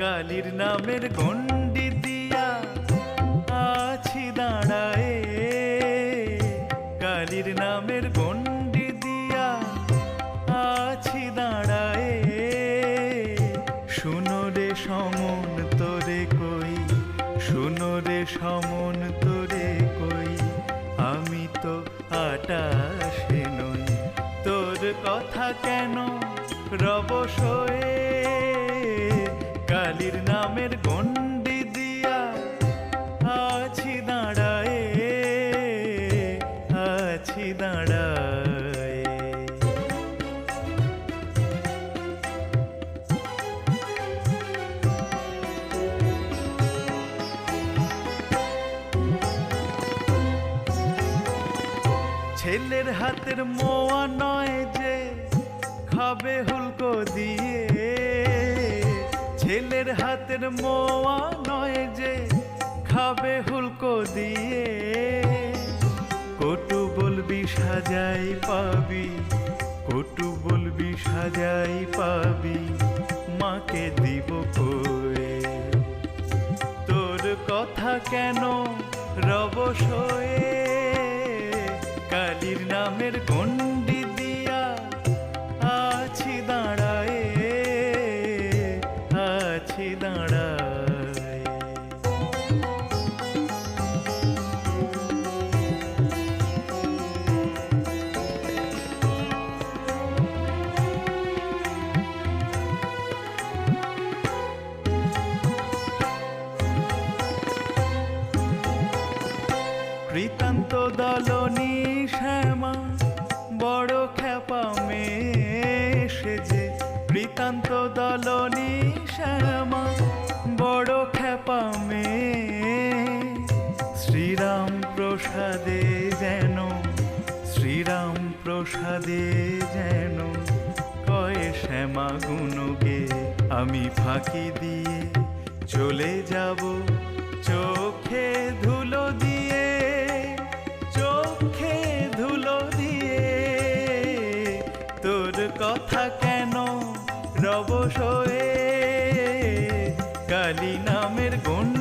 কালির নামের গন্ডি দিয়া আছি দাঁড়ায়। কালির নামের গন্ডি দিয়া আছি দাঁড়ায়। শুনো রে সমন তোরে কই, শুনো রে সমন তোরে কই, আমি তো আটাশে নই। তোর কথা কেন রব শোয়ে কালির নামের গন্ডি দিয়া আছি দাঁড়ায়ে আছি দাঁড়ায়ে। ছেলের হাতের মোয়া নয় যে খাবে হুলকো দিয়ে। ছেলের হাতের মোয়া নয় যে খাবে হুলকো দিয়ে। কটু বলবি সাজাই পাবি, কটু বলবি সাজাই পাবি, মাকে দিব কয়ে। তোর কথা কেন রব শোয়ে কালির নামের আছি দাঁড়ায়ে। কৃতান্ত দলনি শ্যামা বড় খ্যাপা মেয়ে। কৃতান্ত দলনি শ্যামা বড় খ্যাপা মেয়ে। শ্রীরাম প্রসাদে যেন, শ্রীরাম প্রসাদে যেন, কয়ে শ্যামা গুণকে আমি ফাঁকি দিয়ে চলে যাব সয়ে কালী নামের গুণ